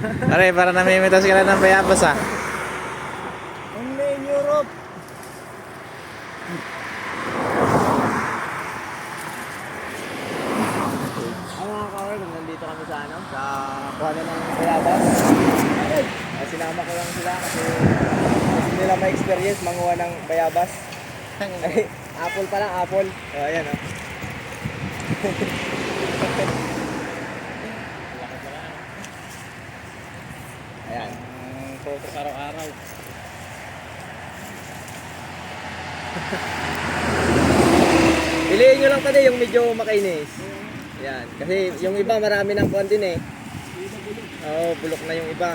Pare, para namimitas ka na ng bayabas ah. Only in Europe. Ang mga kawal, nandito kami sa ano, sa kuha na ng bayabas. Ay, sinama ko lang sila kasi gusto nila ma-experience manguha ng bayabas. Ay, apple pa lang, apple. O, ayan o. Ayan. Focus araw-araw. Piliin nyo lang pala yung medyo makainis. Yan. Kasi yung iba marami ng kuwan din eh. Oo, bulok na yung iba.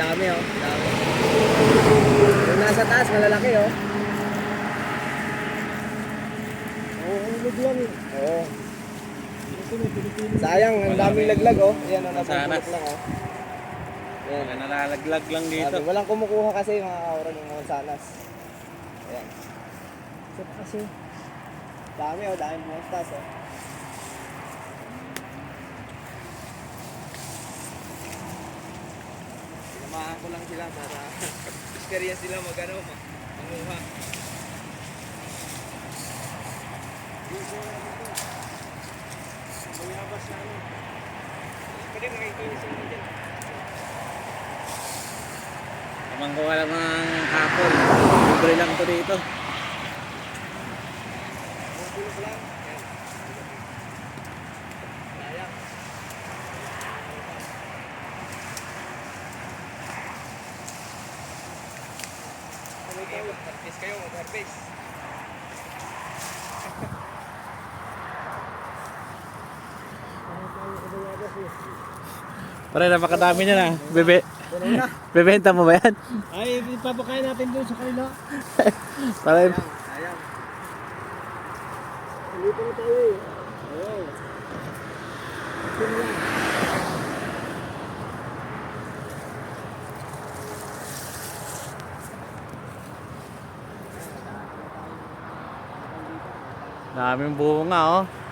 Dami oh. Dami. Yung nasa taas, malalaki oh. Oo, ang lang eh. Oo. Sayang, ang daming laglag oh. Yan oh, Sanas. nabubulok lang oh. Yan. Mga nalalaglag lang dito. Sabi, walang kumukuha kasi mga kauran yung mga sanas. Ayan. Taas oh. Dami oh, dami mga taas oh. Sinamahan ko lang sila para experience sila mag ano, ma- manguha. Mayabas na ano. Pwede makikinis mo dyan. Kamangkuha lang ng hapon. Libre lang to dito. Mag-harvest kayo, mag-harvest. Pare, napakadami niya na. Bebe, bebenta mo ba yan? Ay, ipapakain natin doon sa kanila. Pare, Sayang. Dito na tayo eh. Lang. daming bunga oh.